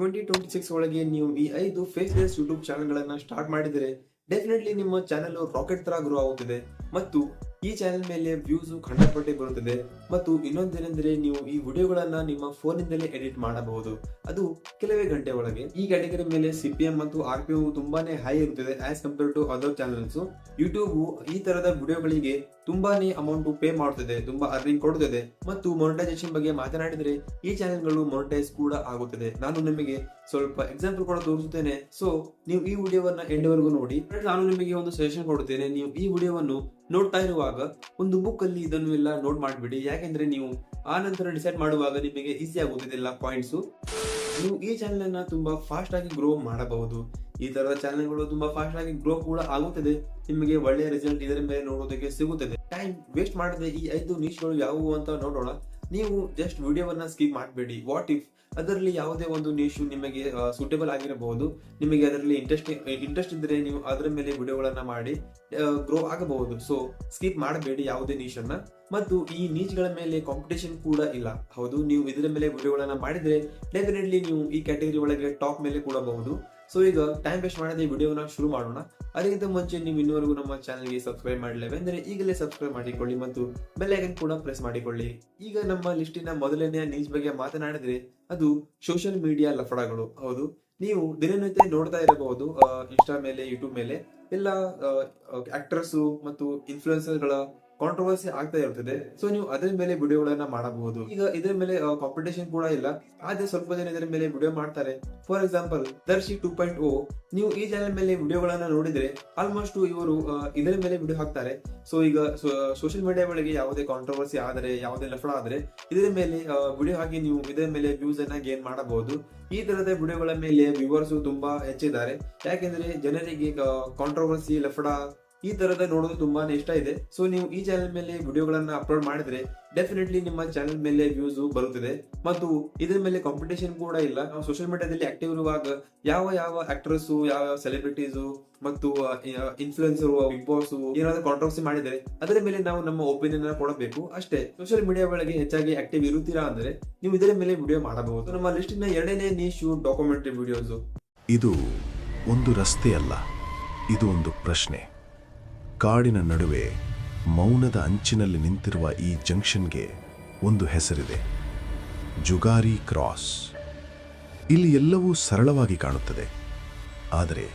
Twenty twenty six ಒಳಗೆ ನೀವು ಈ ಐದು ಫೇಸ್ಲೆಸ್ ಯೂಟ್ಯೂಬ್ ಚಾನೆಲ್ಗಳನ್ನು ಸ್ಟಾರ್ಟ್ ಮಾಡಿದರೆ ಡೆಫಿನೆಟ್ಲಿ ನಿಮ್ಮ ಚಾನೆಲ್ ರಾಕೆಟ್ ತರ ಗ್ರೋ ಆಗುತ್ತಿದೆ. ಮತ್ತು ಈ ಚಾನೆಲ್ ಮೇಲೆ ವ್ಯೂಸ್ ಖಂಡಪಟ್ಟೆ ಬರುತ್ತದೆ ಮತ್ತು ಇನ್ನೊಂದೇನೆಂದರೆ ನೀವು ಈ ವಿಡಿಯೋಗಳನ್ನ ನಿಮ್ಮ ಫೋನಿಂದಲೇ ಎಡಿಟ್ ಮಾಡಬಹುದು. ಅದು ಕೆಲವೇ ಗಂಟೆ ಒಳಗೆ. ಈ ಕ್ಯಾಟಗರಿ ಮೇಲೆ ಸಿಪಿಎಂ ಮತ್ತು ಆರ್ ಪಿ ತುಂಬಾನೇ ಹೈ ಇರುತ್ತದೆ as compare to other channels YouTube ಈ ತರದ ವಿಡಿಯೋಗಳಿಗೆ ತುಂಬಾನೇ ಅಮೌಂಟ್ ಪೇ ಮಾಡುತ್ತದೆ ತುಂಬಾ ಅರ್ನಿಂಗ್ ಕೊಡುತ್ತದೆ ಮತ್ತು ಮೊನಿಟೈಸೇಷನ್ ಬಗ್ಗೆ ಮಾತನಾಡಿದರೆ ಈ ಚಾನೆಲ್ಗಳು ಮೊನಿಟೈಸ್ ಕೂಡ ಆಗುತ್ತದೆ. ನಾನು ನಿಮಗೆ ಸ್ವಲ್ಪ ಎಕ್ಸಾಂಪಲ್ ಕೂಡ ತೋರಿಸುತ್ತೇನೆ. ಸೊ ನೀವು ಈ ವಿಡಿಯೋವನ್ನ ಎಂಡವರೆಗೂ ನೋಡಿ. ನಾನು ನಿಮಗೆ ಒಂದು ಸಜೆಷನ್ ಕೊಡುತ್ತೇನೆ ನೀವು ಈ ವಿಡಿಯೋವನ್ನು ನೋಡ್ತಾ ಇರುವಾಗ ಒಂದು ಬುಕ್ ಅಲ್ಲಿ ಇದನ್ನು ಎಲ್ಲ ನೋಟ್ ಮಾಡಿಬಿಡಿ. ಯಾಕೆಂದ್ರೆ ನೀವು ಆ ನಂತರ ಡಿಸೈಡ್ ಮಾಡುವಾಗ ನಿಮಗೆ ಈಸಿ ಆಗುವುದಿಲ್ಲ ಪಾಯಿಂಟ್ಸ್ ನೀವು ಈ ಚಾನೆಲ್ ಅನ್ನ ತುಂಬಾ ಫಾಸ್ಟ್ ಆಗಿ ಗ್ರೋ ಮಾಡಬಹುದು. ಈ ತರದ ಚಾನೆಲ್ಗಳು ತುಂಬಾ ಫಾಸ್ಟ್ ಆಗಿ ಗ್ರೋ ಕೂಡ ಆಗುತ್ತದೆ. ನಿಮಗೆ ಒಳ್ಳೆಯ ರಿಸಲ್ಟ್ ಇದರ ಮೇಲೆ ನೋಡೋದಕ್ಕೆ ಸಿಗುತ್ತದೆ. ಟೈಮ್ ವೇಸ್ಟ್ ಮಾಡದೆ ಈ ಐದು ನಿಮಿಷಗಳು ಯಾವುವು ಅಂತ ನೋಡೋಣ. ನೀವು ಜಸ್ಟ್ ವಿಡಿಯೋವನ್ನ ಸ್ಕಿಪ್ ಮಾಡಬೇಡಿ. ವಾಟ್ ಇಫ್ ಅದರಲ್ಲಿ ಯಾವುದೇ ಒಂದು ನಿಶು ನಿಮಗೆ ಸೂಟೇಬಲ್ ಆಗಿರಬಹುದು. ನಿಮಗೆ ಅದರಲ್ಲಿ ಇಂಟ್ರೆಸ್ಟ್ ಇಂಟ್ರೆಸ್ಟ್ ಇದ್ದರೆ ನೀವು ಅದರ ಮೇಲೆ ವಿಡಿಯೋಗಳನ್ನ ಮಾಡಿ ಗ್ರೋ ಆಗಬಹುದು. ಸೊ ಸ್ಕಿಪ್ ಮಾಡಬೇಡಿ ಯಾವುದೇ ನೀಶನ್ನ ಮತ್ತು ಈ ನೀಚ್ಗಳ ಮೇಲೆ ಕಾಂಪಿಟೇಷನ್ ಕೂಡ ಇಲ್ಲ. ಹೌದು, ನೀವು ಇದರ ಮೇಲೆ ವಿಡಿಯೋಗಳನ್ನ ಮಾಡಿದ್ರೆ ಡೆಫಿನೆಟ್ಲಿ ನೀವು ಈ ಕ್ಯಾಟಗರಿ ಒಳಗೆ ಟಾಪ್ ಮೇಲೆ ಕೂಡಬಹುದು. ಸೊ ಈಗ ಟೈಮ್ ವೇಸ್ಟ್ ಮಾಡದೆ ವಿಡಿಯೋನ ಶುರು ಮಾಡೋಣ. ಅದಕ್ಕಿಂತ ಮುಂಚೆ ನೀವು ಇನ್ನುವರೆಗೂ ನಮ್ಮ ಚಾನಲ್ಗೆ ಸಬ್ಸ್ಕ್ರೈಬ್ ಮಾಡಲೇವೆಂದರೆ ಈಗಲೇ ಸಬ್ಸ್ಕ್ರೈಬ್ ಮಾಡಿಕೊಳ್ಳಿ ಮತ್ತು ಬೆಲ್ ಐಕನ್ ಕೂಡ ಪ್ರೆಸ್ ಮಾಡಿಕೊಳ್ಳಿ. ಈಗ ನಮ್ಮ ಲಿಸ್ಟಿನ ಮೊದಲನೆಯ ನ್ಯೂಸ್ ಬಗ್ಗೆ ಮಾತನಾಡಿದ್ರೆ ಅದು ಸೋಷಿಯಲ್ ಮೀಡಿಯಾ ಲಫಡಗಳು. ಹೌದು. ನೀವು ದಿನನಿತ್ಯ ನೋಡ್ತಾ ಇರಬಹುದು ಇನ್ಸ್ಟಾ ಮೇಲೆ ಯೂಟ್ಯೂಬ್ ಮೇಲೆ. ಎಲ್ಲ ಆಕ್ಟರ್ಸು ಮತ್ತು ಇನ್ಫ್ಲುಯೆನ್ಸರ್ಗಳ ಕಾಂಟ್ರವರ್ಸಿ ಆಗ್ತಾ ಇರ್ತದೆ. ಸೊ ನೀವು ಅದರ ಮೇಲೆ ವಿಡಿಯೋಗಳನ್ನ ಮಾಡಬಹುದು. ಈಗ ಇದರ ಮೇಲೆ ಕಾಂಪಿಟೇಷನ್ ಕೂಡ ಇಲ್ಲ. ಆದ್ರೆ ಸ್ವಲ್ಪ ಜನ ಇದರ ಮೇಲೆ ವಿಡಿಯೋ ಮಾಡ್ತಾರೆ. For example Darshi two point O ನೀವು ಈ ಚಾನೆಲ್ ಮೇಲೆ ವಿಡಿಯೋಗಳನ್ನ ನೋಡಿದ್ರೆ ಆಲ್ಮೋಸ್ಟ್ ಇವರು ಇದರ ಮೇಲೆ ವಿಡಿಯೋ ಹಾಕ್ತಾರೆ. ಸೊ ಈಗ ಸೋಷಿಯಲ್ ಮೀಡಿಯಾ ಒಳಗೆ ಯಾವುದೇ ಕಾಂಟ್ರವರ್ಸಿ ಆದರೆ ಯಾವುದೇ ಲಫಡ ಆದರೆ, ಇದರ ಮೇಲೆ ವಿಡಿಯೋ ಹಾಕಿ ನೀವು ಇದರ ಮೇಲೆ ವ್ಯೂಸ್ ಅನ್ನ ಗೇನ್ ಮಾಡಬಹುದು. ಈ ತರದ ವಿಡಿಯೋಗಳ ಮೇಲೆ ವ್ಯೂವರ್ಸ್ ತುಂಬಾ ಹೆಚ್ಚಿದ್ದಾರೆ. ಯಾಕೆಂದ್ರೆ ಜನರಿಗೆ ಕಾಂಟ್ರವರ್ಸಿ ಲಫಡ ಈ ತರದ ನೋಡೋದು ತುಂಬಾನೇ ಇಷ್ಟ ಇದೆ. ಸೊ ನೀವು ಈ ಚಾನೆಲ್ ಮೇಲೆ ವಿಡಿಯೋಗಳನ್ನ ಅಪ್ಲೋಡ್ ಮಾಡಿದ್ರೆ ಡೆಫಿನೆಟ್ಲಿ ನಿಮ್ಮ ಚಾನೆಲ್ ಮೇಲೆ ವ್ಯೂಸ್ ಬರುತ್ತದೆ. ಮತ್ತು ಇದರ ಮೇಲೆ ಕಾಂಪಿಟೇಷನ್ ಕೂಡ ಇಲ್ಲ. ನಾವು ಸೋಷಿಯಲ್ ಮೀಡಿಯಾದಲ್ಲಿ ಆಕ್ಟಿವ್ ಇರುವಾಗ ಯಾವ ಯಾವ ಆಕ್ಟರ್ಸ್ ಯಾವ ಯಾವ ಸೆಲೆಬ್ರಿಟೀಸ್ ಮತ್ತು ಇನ್ಫ್ಲುಯೆನ್ಸರ್ ಬಿಗ್ ಬಾಸ್ ಏನಾದ್ರು ಕಾಂಟ್ರವರ್ಸಿ ಮಾಡಿದರೆ ಅದರ ಮೇಲೆ ನಾವು ನಮ್ಮ ಒಪಿನಿಯನ್ ಕೊಡಬೇಕು. ಅಷ್ಟೇ ಸೋಷಿಯಲ್ ಮೀಡಿಯಾ ಒಳಗೆ ಹೆಚ್ಚಾಗಿ ಆಕ್ಟಿವ್ ಇರುತ್ತೀರಾ ಅಂದ್ರೆ ನೀವು ಇದರ ಮೇಲೆ ವಿಡಿಯೋ ಮಾಡಬಹುದು. ನಮ್ಮ ಲಿಸ್ಟಿನ ಎರಡನೇ ನೀಶು ಡಾಕ್ಯುಮೆಂಟರಿ ವಿಡಿಯೋಸ್ ಇದು ಒಂದು ರಸ್ತೆ ಅಲ್ಲ, ಇದು ಒಂದು ಪ್ರಶ್ನೆ. ಕಾಡಿನ ನಡುವೆ ಮೌನದ ಅಂಚಿನಲ್ಲಿ ನಿಂತಿರುವ ಈ ಜಂಕ್ಷನ್ಗೆ ಒಂದು ಹೆಸರಿದೆ. ಜುಗಾರಿ ಕ್ರಾಸ್. ಇಲ್ಲಿ ಎಲ್ಲವೂ ಸರಳವಾಗಿ ಕಾಣುತ್ತದೆ. ಆದರೆ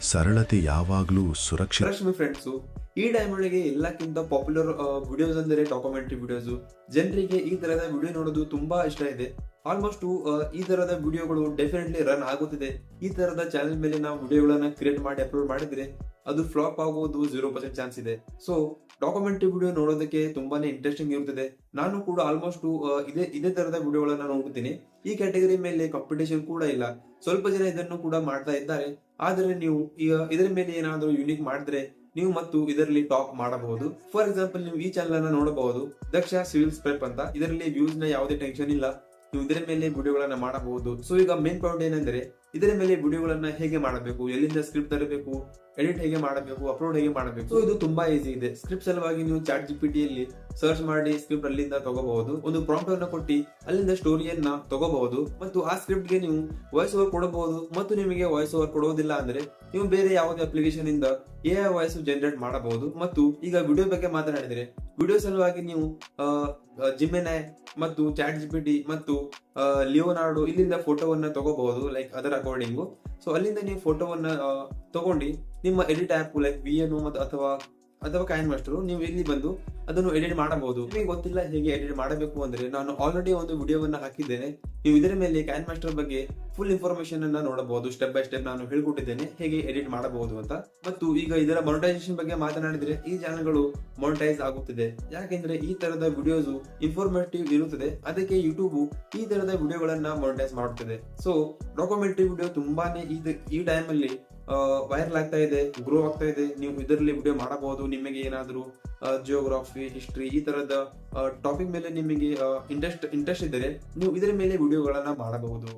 ಸರಳತೆ ಯಾವಾಗಲೂ ಸುರಕ್ಷಿತ ಫ್ರೆಂಡ್ಸು ಈ ಟೈಮ್ ಒಳಗೆ ಎಲ್ಲಕ್ಕಿಂತ ಪಾಪ್ಯುಲರ್ ವಿಡಿಯೋಸ್ ಅಂದರೆ ಡಾಕ್ಯುಮೆಂಟ್ರಿ ವಿಡಿಯೋಸ್ ಜನರಿಗೆ ಈ ತರಹದ ವಿಡಿಯೋ ನೋಡೋದು ತುಂಬಾ ಇಷ್ಟ ಇದೆ. ಆಲ್ಮೋಸ್ಟ್ ಈ ತರದ ವಿಡಿಯೋಗಳು ಡೆಫಿನೆಟ್ಲಿ ರನ್ ಆಗುತ್ತಿದೆ. ಈ ತರದ ಚಾನೆಲ್ ಮೇಲೆ ನಾವು ವಿಡಿಯೋಗಳನ್ನ ಕ್ರಿಯೇಟ್ ಮಾಡಿ ಅಪ್ಲೋಡ್ ಮಾಡಿದ್ರೆ ಅದು ಫ್ಲಾಪ್ ಆಗೋದು ಜೀರೋ ಪರ್ಸೆಂಟ್ ಚಾನ್ಸ್ ಇದೆ. ಸೊ ಡಾಕ್ಯುಮೆಂಟ್ರಿ ವಿಡಿಯೋ ನೋಡೋದಕ್ಕೆ ತುಂಬಾನೇ ಇಂಟ್ರೆಸ್ಟಿಂಗ್ ಇರುತ್ತದೆ. ನಾನು ಕೂಡ ಆಲ್ಮೋಸ್ಟ್ ಇದೇ ಇದೇ ತರದ ವಿಡಿಯೋಗಳನ್ನ ನೋಡುತ್ತೀನಿ ಈ ಕ್ಯಾಟಗರಿ ಮೇಲೆ ಕಾಂಪಿಟೇಷನ್ ಕೂಡ ಇಲ್ಲ. ಸ್ವಲ್ಪ ಜನ ಇದನ್ನು ಕೂಡ ಮಾಡ್ತಾ ಇದ್ದಾರೆ. ಆದರೆ ನೀವು ಇದರ ಮೇಲೆ ಏನಾದರೂ ಯುನಿಕ್ ಮಾಡಿದ್ರೆ ನೀವು ಮತ್ತು ಇದರಲ್ಲಿ ಟಾಪ್ ಮಾಡಬಹುದು. ಫಾರ್ ಎಕ್ಸಾಂಪಲ್ ನೀವು ಈ ಚಾನಲ್ ಅನ್ನ ನೋಡಬಹುದು. ದಕ್ಷ ಸಿವಿಲ್ ಸ್ಪ್ರೆಪ್ ಅಂತ. ಇದರಲ್ಲಿ ವ್ಯೂಸ್ನ ಯಾವುದೇ ಟೆನ್ಷನ್ ಇಲ್ಲ. ನೀವು ಇದರ ಮೇಲೆ ವಿಡಿಯೋಗಳನ್ನ ಮಾಡಬಹುದು. ಸೊ ಈಗ ಮೇನ್ ಪಾಯಿಂಟ್ ಏನಂದ್ರೆ, ಇದರ ಮೇಲೆ ವಿಡಿಯೋಗಳನ್ನ ಹೇಗೆ ಮಾಡಬೇಕು? ಎಲ್ಲಿಂದ ಸ್ಕ್ರಿಪ್ಟ್ ತರಬೇಕು? ಎಡಿಟ್ ಹೇಗೆ ಮಾಡಬೇಕು ಅಪ್ಲೋಡ್ ಹೇಗೆ ಮಾಡಬೇಕು? ಸೊ ಇದು ತುಂಬಾ ಈಸಿ ಇದೆ. ಸ್ಕ್ರಿಪ್ಟ್ ಸಲುವಾಗಿ ನೀವು ಚಾಟ್ ಜಿಪಿಟಿಯಲ್ಲಿ ಸರ್ಚ್ ಮಾಡಿ ಸ್ಕ್ರಿಪ್ಟ್ ಅಲ್ಲಿಂದ ತಗೋಬಹುದು. ಒಂದು ಪ್ರಾಂಪ್ಟ್ ಅನ್ನು ಕೊಟ್ಟಿ ಅಲ್ಲಿಂದ ಸ್ಟೋರಿಯನ್ನ ತಗೋಬಹುದು. ಮತ್ತು ಆ ಸ್ಕ್ರಿಪ್ಟ್ಗೆ ನೀವು ವಾಯ್ಸ್ ಓವರ್ ಕೊಡಬಹುದು. ಮತ್ತು ನಿಮಗೆ ವಾಯ್ಸ್ ಓವರ್ ಕೊಡೋದಿಲ್ಲ ಅಂದ್ರೆ ನೀವು ಬೇರೆ ಯಾವುದೇ ಅಪ್ಲಿಕೇಶನ್ ಇಂದ ಎ ವಾಯ್ಸ್ ಜನರೇಟ್ ಮಾಡಬಹುದು. ಮತ್ತು ಈಗ ವಿಡಿಯೋ ಬಗ್ಗೆ ಮಾತನಾಡಿದರೆ ವಿಡಿಯೋ ಸಲುವಾಗಿ ನೀವು ಜಿಮೆನೆ ಮತ್ತು ಚಾಟ್ ಜಿಪಿಟಿ ಮತ್ತು ಲಿಯೋನಾರ್ಡೋ ಇಲ್ಲಿಂದ ಫೋಟೋವನ್ನ ತಗೋಬಹುದು ಲೈಕ್ ಅದರ ಅಕಾರ್ಡಿಂಗು ಸೊ ಅಲ್ಲಿಂದ ನೀವು ಫೋಟೋವನ್ನು ತಗೊಂಡು ನಿಮ್ಮ edit app like V N ಮತ್ತು ಅಥವಾ ಅಥವಾ ಕ್ಯಾನ್ ಮಾಸ್ಟರು ನೀವು ಇಲ್ಲಿ ಬಂದು ಅದನ್ನು ಎಡಿಟ್ ಮಾಡಬಹುದು. ನಿಮಗೆ ಗೊತ್ತಿಲ್ಲ ಹೇಗೆ ಎಡಿಟ್ ಮಾಡಬೇಕು ಅಂದ್ರೆ ನಾನು ಆಲ್ರೆಡಿ ಒಂದು ವಿಡಿಯೋವನ್ನು ಹಾಕಿದ್ದೇನೆ. ನೀವು ಇದರ ಮೇಲೆ ಕ್ಯಾನ್ ಮಾಸ್ಟರ್ ಬಗ್ಗೆ ಫುಲ್ ಇನ್ಫಾರ್ಮೇಶನ್ ಅನ್ನ ನೋಡಬಹುದು. ಸ್ಟೆಪ್ ಬೈ ಸ್ಟೆಪ್ ನಾನು ಹೇಳ್ಕೊಟ್ಟಿದ್ದೇನೆ ಹೇಗೆ ಎಡಿಟ್ ಮಾಡಬಹುದು ಅಂತ. ಮತ್ತು ಈಗ ಇದರ ಮೊನಿಟೈಸೇಷನ್ ಬಗ್ಗೆ ಮಾತನಾಡಿದ್ರೆ ಈ ಚಾನೆಲ್ಗಳು ಮೊನಿಟೈಸ್ ಆಗುತ್ತಿದೆ. ಯಾಕೆಂದ್ರೆ ಈ ತರದ ವಿಡಿಯೋಸ್ ಇನ್ಫಾರ್ಮೇಟಿವ್ ಇರುತ್ತದೆ. ಅದಕ್ಕೆ ಯೂಟ್ಯೂಬ್ ಈ ತರದ ವಿಡಿಯೋಗಳನ್ನ ಮೊನಿಟೈಸ್ ಮಾಡುತ್ತದೆ. ಸೊ ಡಾಕ್ಯುಮೆಂಟರಿ ವಿಡಿಯೋ ತುಂಬಾನೇ ಈ ಟೈಮ್ ಅಲ್ಲಿ ವೈರಲ್ ಆಗ್ತಾ ಇದೆ ಗ್ರೋ ಆಗ್ತಾ ಇದೆ. ನೀವು ಇದರಲ್ಲಿ ವಿಡಿಯೋ ಮಾಡಬಹುದು, ನಿಮಗೆ ಏನಾದರೂ ಜಿಯೋಗ್ರಫಿ ಹಿಸ್ಟ್ರಿ ಈ ತರದ ಟಾಪಿಕ್ ಮೇಲೆ ನಿಮಗೆ ಇಂಟ್ರೆಸ್ಟ್ ಇಂಟ್ರೆಸ್ಟ್ ಇದ್ದರೆ ನೀವು ಇದರ ಮೇಲೆ ವಿಡಿಯೋಗಳನ್ನ ಮಾಡಬಹುದು.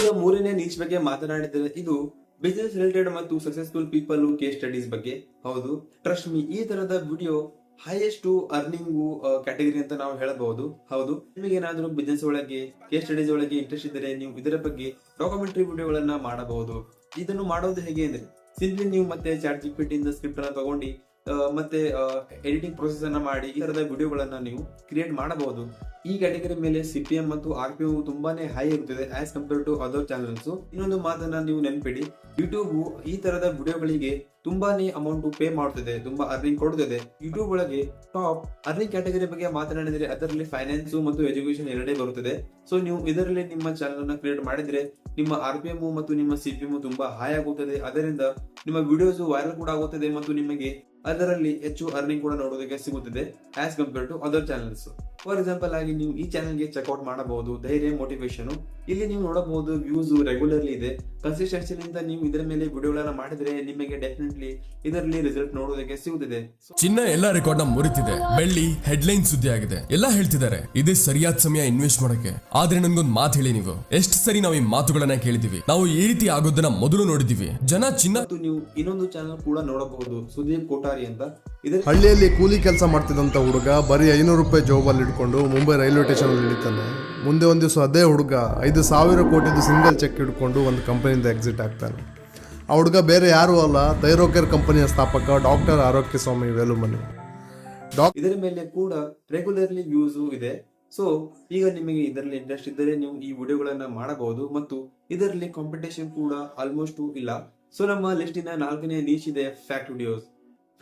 ಈಗ ಮೂರನೇ ನೀಚ್ ಬಗ್ಗೆ ಮಾತನಾಡಿದರೆ ಇದು ಬಿಸ್ನೆಸ್ ರಿಲೇಟೆಡ್ ಮತ್ತು ಸಕ್ಸಸ್ಫುಲ್ ಪೀಪಲ್ ಕೇಸ್ ಸ್ಟಡೀಸ್ ಬಗ್ಗೆ. ಹೌದು. ಟ್ರಸ್ಟ್ ಮಿ ಈ ತರದ ವಿಡಿಯೋ ಹೈಯೆಸ್ಟ್ ಅರ್ನಿಂಗ್ ಕ್ಯಾಟಗರಿ ಅಂತ ನಾವು ಹೇಳಬಹುದು. ಹೌದು. ನಿಮಗೆ ಏನಾದರೂ ಬಿಸ್ನೆಸ್ ಒಳಗೆ ಕೇಸ್ ಸ್ಟಡೀಸ್ ಒಳಗೆ ಇಂಟ್ರೆಸ್ಟ್ ಇದ್ದರೆ ನೀವು ಇದರ ಬಗ್ಗೆ ಡಾಕ್ಯುಮೆಂಟರಿ ವಿಡಿಯೋಗಳನ್ನ ಮಾಡಬಹುದು. ಇದನ್ನು ಮಾಡೋದು ಹೇಗೆ ಅಂದ್ರೆ ಸಿಂಪ್ಲಿ ನೀವು ಮತ್ತೆ ಚಾರ್ಜ್ ಜಿಪಿಟಿ ಇಂದ ಸ್ಕ್ರಿಪ್ಟ್ ಅನ್ನ ತಗೊಂಡು ಮತ್ತೆ ಎಡಿಟಿಂಗ್ ಪ್ರೊಸೆಸ್ ಅನ್ನ ಮಾಡಿ ಈ ತರದ ವಿಡಿಯೋಗಳನ್ನ ನೀವು ಕ್ರಿಯೇಟ್ ಮಾಡಬಹುದು. ಈ ಕ್ಯಾಟಗರಿ ಮೇಲೆ ಸಿಪಿಎಂ ಮತ್ತು ಆರ್ ಪಿ ತುಂಬಾನೇ ಹೈ ಇರುತ್ತದೆ as compare to other channels ಇನ್ನೊಂದು ಮಾತನ್ನ ನೀವು ನೆನ್ಪಿಡಿ. ಯೂಟ್ಯೂಬ್ ಈ ತರದ ವಿಡಿಯೋಗಳಿಗೆ ತುಂಬಾನೇ ಅಮೌಂಟ್ ಪೇ ಮಾಡುತ್ತದೆ ತುಂಬಾ ಅರ್ನಿಂಗ್ ಕೊಡುತ್ತದೆ ಯೂಟ್ಯೂಬ್ ಒಳಗೆ ಟಾಪ್ ಅರ್ನಿಂಗ್ ಕ್ಯಾಟಗರಿ ಬಗ್ಗೆ ಮಾತನಾಡಿದ್ರೆ ಅದರಲ್ಲಿ ಫೈನಾನ್ಸ್ ಮತ್ತು ಎಜುಕೇಶನ್ ಎರಡೇ ಬರುತ್ತದೆ. ಸೊ ನೀವು ಇದರಲ್ಲಿ ನಿಮ್ಮ ಚಾನಲ್ ಅನ್ನ ಕ್ರಿಯೇಟ್ ಮಾಡಿದ್ರೆ ನಿಮ್ಮ ಆರ್ ಪಿ ಎಂ ಮತ್ತು ನಿಮ್ಮ ಸಿ ಪಿ ಎಂ ತುಂಬಾ ಹೈ ಆಗುತ್ತದೆ. ಅದರಿಂದ ನಿಮ್ಮ ವಿಡಿಯೋಸ್ ವೈರಲ್ ಕೂಡ ಆಗುತ್ತದೆ ಮತ್ತು ನಿಮಗೆ ಅದರಲ್ಲಿ ಹೆಚ್ಚು ಅರ್ನಿಂಗ್ ಕೂಡ ನೋಡೋದಕ್ಕೆ ಸಿಗುತ್ತಿದೆ as compare to other channels for example ಆಗಿ ನೀವು ಈ ಚಾನಲ್ಗೆ ಚೆಕ್ಔಟ್ ಮಾಡಬಹುದು ಧೈರ್ಯ ಮೋಟಿವೇಶನ್ ಇಲ್ಲಿ ನೀವು ನೋಡಬಹುದು ವ್ಯೂಸ್ ರೆಗ್ಯುಲರ್ಲಿ ಇದೆ. ಕನ್ಸಿಸ್ಟೆನ್ಸಿನಿಂದ ನೀವು ಇದರ ಮೇಲೆ ವಿಡಿಯೋಗಳನ್ನ ಮಾಡಿದ್ರೆ ನಿಮಗೆ ಡೆಫಿನೆಟ್ಲಿ ಇದರಲ್ಲಿ ರಿಸಲ್ಟ್ ನೋಡೋದಕ್ಕೆ ಸಿಗುತ್ತಿದೆ. ಚಿನ್ನ ಎಲ್ಲ ರೆಕಾರ್ಡ್ನ ಮುರಿತಿದೆ. ಬೆಳ್ಳಿ ಹೆಡ್ಲೈನ್ ಸುದ್ದಿ ಆಗಿದೆ. ಎಲ್ಲ ಹೇಳ್ತಿದ್ದಾರೆ ಇದೇ ಸರಿಯಾದ ಸಮಯ ಇನ್ವೆಸ್ಟ್ ಮಾಡಕ್ಕೆ. ಆದ್ರೆ ನನ್ಗೊಂದು ಮಾತು ಹೇಳಿ ನೀವು. ಎಷ್ಟು ಸರಿ ನಾವು ಈ ಮಾತುಗಳನ್ನ ಕೇಳಿದೀವಿ. ನಾವು ಈ ರೀತಿ ಆಗೋದನ್ನ ಮೊದಲು ನೋಡಿದೀವಿ. ಜನ ಚಿನ್ನ ನೀವು ಇನ್ನೊಂದು ಚಾನಲ್ ಕೂಡ ನೋಡಬಹುದು. ಸುದೀಪ್ ಕೋಟಾರಿ ಅಂತ. ಹಳ್ಳಿಯಲ್ಲಿ ಕೂಲಿ ಕೆಲಸ ಮಾಡ್ತಿದ್ದಂಥ ಹುಡುಗ ಬರೀ ಐನೂರು ರೂಪಾಯಿ ಜಾಬಲ್ಲಿ ಇಟ್ಕೊಂಡು ಮುಂಬೈ ರೈಲ್ವೆ ಸ್ಟೇಷನಲ್ಲಿ ಇಳಿತಾನೆ ಮುಂದೆ ಒಂದು ದಿವಸ ಅದೇ ಹುಡುಗ ಐದು ಸಾವಿರ ಕೋಟಿದು ಸಿಂಗಲ್ ಚೆಕ್ ಹಿಡ್ಕೊಂಡು ಒಂದು ಕಂಪನಿಯಿಂದ ಎಕ್ಸಿಟ್ ಆಗ್ತಾನೆ. ಆ ಹುಡುಗ ಬೇರೆ ಯಾರೂ ಅಲ್ಲ ಥೈರೋಕೇರ್ ಕಂಪನಿಯ ಸ್ಥಾಪಕ ಡಾಕ್ಟರ್ ಆರೋಗ್ಯ ಸ್ವಾಮಿ ವೇಲುಮನಿ. ಡಾಕ್ ಇದರ ಮೇಲೆ ಕೂಡ ರೆಗ್ಯುಲರ್ಲಿ ವ್ಯೂಸ್ ಇದೆ. ಸೊ ಈಗ ನಿಮಗೆ ಇದರಲ್ಲಿ ಇಂಟ್ರೆಸ್ಟ್ ಇದ್ದರೆ ನೀವು ಈ ವಿಡಿಯೋಗಳನ್ನು ಮಾಡಬಹುದು ಮತ್ತು ಇದರಲ್ಲಿ ಕಾಂಪಿಟೇಷನ್ ಕೂಡ ಆಲ್ಮೋಸ್ಟ್ ಇಲ್ಲ. ಸೊ ನಮ್ಮ ಲಿಸ್ಟಿನ ನಾಲ್ಕನೇ ನೀಚ್ ಇದೆ ಫ್ಯಾಕ್ಟ್ ವಿಡಿಯೋಸ್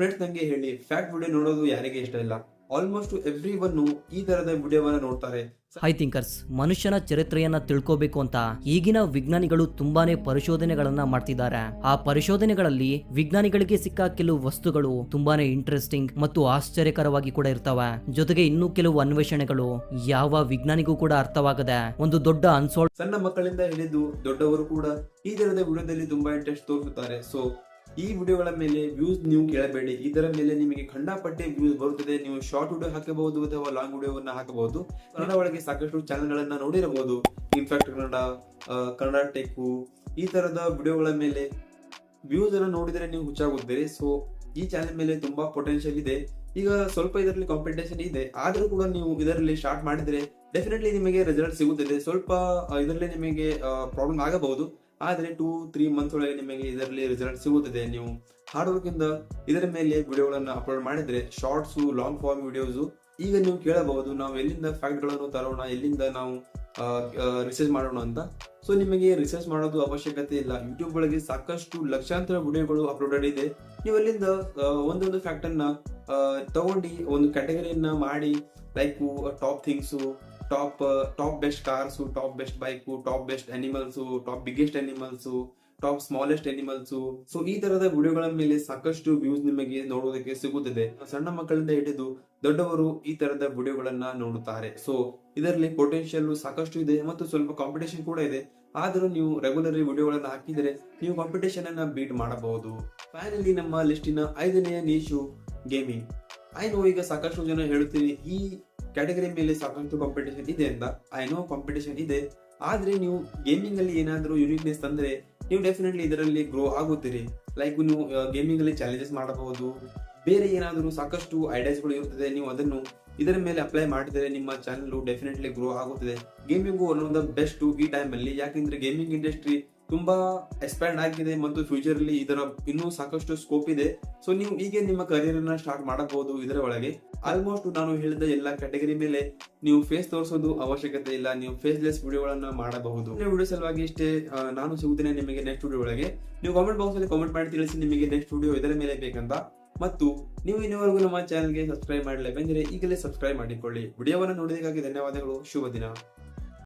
ಫ್ರೆಂಡ್ಸ್ ನಂಗೆ ಹೇಳಿ ಫ್ಯಾಕ್ಟ್ ವಿಡಿಯೋ ನೋಡೋದು ಯಾರಿಗೆ ಇಷ್ಟ ಇಲ್ಲ? ಆಲ್ಮೋಸ್ಟ್ ಎವ್ರಿ ಒನ್ ಈ ತರದ ವಿಡಿಯೋವನ್ನ ನೋಡ್ತಾರೆ. ಹೈ ಥಿಂಕರ್ಸ್ ಮನುಷ್ಯನ ಚರಿತ್ರೆಯನ್ನ ತಿಳ್ಕೋಬೇಕು ಅಂತ ಈಗಿನ ವಿಜ್ಞಾನಿಗಳು ತುಂಬಾನೇ ಪರಿಶೋಧನೆಗಳನ್ನ ಮಾಡ್ತಿದ್ದಾರೆ. ಆ ಪರಿಶೋಧನೆಗಳಲ್ಲಿ ವಿಜ್ಞಾನಿಗಳಿಗೆ ಸಿಕ್ಕ ಕೆಲವು ವಸ್ತುಗಳು ತುಂಬಾನೇ ಇಂಟ್ರೆಸ್ಟಿಂಗ್ ಮತ್ತು ಆಶ್ಚರ್ಯಕರವಾಗಿ ಕೂಡ ಇರ್ತವೆ. ಜೊತೆಗೆ ಇನ್ನೂ ಕೆಲವು ಅನ್ವೇಷಣೆಗಳು ಯಾವ ವಿಜ್ಞಾನಿಗೂ ಕೂಡ ಅರ್ಥವಾಗದೆ ಒಂದು ದೊಡ್ಡ ಅನ್ಸೋಲ್ ಸಣ್ಣ ಮಕ್ಕಳಿಂದ ಹಿಡಿದು ದೊಡ್ಡವರು ಕೂಡ ಈ ತರದ ವಿಡಿಯೋದಲ್ಲಿ ತುಂಬಾ ಇಂಟ್ರೆಸ್ಟ್ ತೋರಿಸುತ್ತಾರೆ. ಸೊ ಈ ವಿಡಿಯೋಗಳ ಮೇಲೆ ವ್ಯೂಸ್ ನೀವು ಕೇಳಬೇಡಿ. ಇದರ ಮೇಲೆ ನಿಮಗೆ ಖಂಡಾಪಟ್ಟೆ ವ್ಯೂಸ್ ಬರುತ್ತದೆ. ನೀವು ಶಾರ್ಟ್ ವಿಡಿಯೋ ಹಾಕಬಹುದು ಅಥವಾ ಲಾಂಗ್ ವಿಡಿಯೋವನ್ನು ಹಾಕಬಹುದು. ಕನ್ನಡ ಒಳಗೆ ಸಾಕಷ್ಟು ಚಾನೆಲ್ಗಳನ್ನು ನೋಡಿರಬಹುದು. ಇನ್ಫ್ಯಾಕ್ಟ್ ಕನ್ನಡ ಕನ್ನಡ ಟೆಕ್ಕು ಈ ತರದ ವಿಡಿಯೋಗಳ ಮೇಲೆ ವ್ಯೂಸ್ ಅನ್ನು ನೋಡಿದರೆ ನೀವು ಹುಚ್ಚಾಗುತ್ತೀರಿ. ಸೊ ಈ ಚಾನೆಲ್ ಮೇಲೆ ತುಂಬಾ ಪೊಟೆನ್ಷಿಯಲ್ ಇದೆ. ಈಗ ಸ್ವಲ್ಪ ಇದರಲ್ಲಿ ಕಾಂಪಿಟೇಷನ್ ಇದೆ. ಆದರೂ ಕೂಡ ನೀವು ಇದರಲ್ಲಿ ಸ್ಟಾರ್ಟ್ ಮಾಡಿದ್ರೆ ಡೆಫಿನೆಟ್ಲಿ ನಿಮಗೆ ರಿಸಲ್ಟ್ ಸಿಗುತ್ತದೆ. ಸ್ವಲ್ಪ ಇದರಲ್ಲಿ ನಿಮಗೆ ಪ್ರಾಬ್ಲಮ್ ಆಗಬಹುದು. ಆದ್ರೆ ಟೂ ತ್ರೀ ಮಂತ್ ಒಳಗೆ ನಿಮಗೆ ಇದರಲ್ಲಿ ರಿಸಲ್ಟ್ ಸಿಗುತ್ತದೆ. ನೀವು ಇಂದ ಇದರ ಮೇಲೆ ವಿಡಿಯೋಗಳನ್ನು ಅಪ್ಲೋಡ್ ಮಾಡಿದ್ರೆ ಶಾರ್ಟ್ಸು ಲಾಂಗ್ ಫಾರ್ಮ್ ವಿಡಿಯೋಸು ಈಗ ನೀವು ಕೇಳಬಹುದು. ನಾವು ಎಲ್ಲಿಂದ ಫ್ಯಾಕ್ಟ್ಗಳನ್ನು ತರೋಣ, ಎಲ್ಲಿಂದ ನಾವು ರಿಸರ್ಚ್ ಮಾಡೋಣ ಅಂತ. ಸೊ ನಿಮಗೆ ರಿಸರ್ಚ್ ಮಾಡೋದು ಅವಶ್ಯಕತೆ ಇಲ್ಲ. ಯೂಟ್ಯೂಬ್ ಒಳಗೆ ಸಾಕಷ್ಟು ಲಕ್ಷಾಂತರ ವಿಡಿಯೋಗಳು ಅಪ್ಲೋಡೆಡ್ ಇದೆ. ನೀವು ಅಲ್ಲಿಂದ ಒಂದೊಂದು ಫ್ಯಾಕ್ಟನ್ನ ತಗೊಂಡು, ಒಂದು ಕ್ಯಾಟಗರಿಯನ್ನ ಮಾಡಿ like top things top top best cars, top best bike, top best animals, top biggest animals, top smallest animals. So, ಈ ತರದ ವಿಡಿಯೋಗಳ ಮೇಲೆ ಸಾಕಷ್ಟು ವ್ಯೂಸ್ ನಿಮಗೆ ನೋಡೋದಕ್ಕೆ ಸಿಗುತ್ತದೆ. ಸಣ್ಣ ಮಕ್ಕಳಿಂದ ಹಿಡಿದು ದೊಡ್ಡವರು ಈ ತರದ ವಿಡಿಯೋಗಳನ್ನ ನೋಡುತ್ತಾರೆ. ಸೊ, ಇದರಲ್ಲಿ ಪೊಟೆನ್ಶಿಯಲ್ ಸಾಕಷ್ಟು ಇದೆ ಮತ್ತು ಸ್ವಲ್ಪ ಕಾಂಪಿಟೇಷನ್ ಕೂಡ ಇದೆ. ಆದರೂ ನೀವು ರೆಗ್ಯುಲರ್ ವಿಡಿಯೋಗಳನ್ನ ಹಾಕಿದರೆ ನೀವು ಕಾಂಪಿಟೇಷನ್ ಅನ್ನ ಬೀಟ್ ಮಾಡಬಹುದು. ಫೈನಲಿ ನಮ್ಮ ಲಿಸ್ಟಿನ ಐದನೆಯ ನೀಶು ಗೇಮಿಂಗ್ ಐ ಈಗ ಸಾಕಷ್ಟು ಜನ ಹೇಳುತ್ತೀನಿ ಈ ಕ್ಯಾಟಗರಿ ಮೇಲೆ ಸಾಕಷ್ಟು ಕಾಂಪಿಟೇಷನ್ ಇದೆ ಅಂತ ಐ ನೋ ಕಾಂಪಿಟೇಷನ್ ಇದೆ. ಆದ್ರೆ ನೀವು ಗೇಮಿಂಗ್ ಅಲ್ಲಿ ಏನಾದರೂ ಯುನಿಕ್ನೆಸ್ ತಂದ್ರೆ ನೀವು ಡೆಫಿನೆಟ್ಲಿ ಇದರಲ್ಲಿ ಗ್ರೋ ಆಗುತ್ತೀರಿ. ಲೈಕ್ ನೀವು ಗೇಮಿಂಗ್ ಅಲ್ಲಿ ಚಾಲೆಂಜಸ್ ಮಾಡಬಹುದು. ಬೇರೆ ಏನಾದರೂ ಸಾಕಷ್ಟು ಐಡಿಯಾಸ್ಗಳು ಇರುತ್ತದೆ, ನೀವು ಅದನ್ನು ಇದರ ಮೇಲೆ ಅಪ್ಲೈ ಮಾಡಿದರೆ ನಿಮ್ಮ ಚಾನಲ್ ಡೆಫಿನೆಟ್ಲಿ ಗ್ರೋ ಆಗುತ್ತದೆ. Gaming one of the best ಈ ಟೈಮ್ ಅಲ್ಲಿ, ಯಾಕೆಂದ್ರೆ ಗೇಮಿಂಗ್ ಇಂಡಸ್ಟ್ರಿ ತುಂಬಾ ಎಕ್ಸ್ಪ್ಯಾಂಡ್ ಆಗಿದೆ ಮತ್ತು ಫ್ಯೂಚರ್ ಅಲ್ಲಿ ಇದರ ಇನ್ನೂ ಸಾಕಷ್ಟು ಸ್ಕೋಪ್ ಇದೆ. ಸೊ ನೀವು ಈಗ ನಿಮ್ಮ ಕರಿಯರ್ ಅನ್ನ ಸ್ಟಾರ್ಟ್ ಮಾಡಬಹುದು ಇದರ ಒಳಗೆ. ಆಲ್ಮೋಸ್ಟ್ ನಾನು ಹೇಳಿದ ಎಲ್ಲಾ ಕ್ಯಾಟಗರಿ ಮೇಲೆ ನೀವು ಫೇಸ್ ತೋರಿಸೋದು ಅವಶ್ಯಕತೆ ಇಲ್ಲ. ನೀವು ಫೇಸ್ಲೆಸ್ ವಿಡಿಯೋಗಳನ್ನ ಮಾಡಬಹುದು. ವಿಡಿಯೋ ಸಲುವಾಗಿ ಇಷ್ಟೇ ನಾನು ಸಿಗುತ್ತೇನೆ ನಿಮಗೆ ನೆಕ್ಸ್ಟ್ ವಿಡಿಯೋ ಒಳಗೆ. ನೀವು ಕಾಮೆಂಟ್ ಬಾಕ್ಸ್ ಅಲ್ಲಿ ಕಾಮೆಂಟ್ ಮಾಡಿ ತಿಳಿಸಿ ನಿಮಗೆ ನೆಕ್ಸ್ಟ್ ವಿಡಿಯೋ ಇದರ ಮೇಲೆ ಬೇಕಂತ. ಮತ್ತು ನೀವು ಇನ್ನುವರೆಗೂ ನಮ್ಮ ಚಾನಲ್ಗೆ ಸಬ್ಸ್ಕ್ರೈಬ್ ಮಾಡಲೇಬೇಕೆಂದರೆ ಈಗಲೇ ಸಬ್ಸ್ಕ್ರೈಬ್ ಮಾಡಿಕೊಳ್ಳಿ. ವಿಡಿಯೋವನ್ನು ನೋಡಿದಕ್ಕಾಗಿ ಧನ್ಯವಾದಗಳು. ಶುಭ ದಿನ.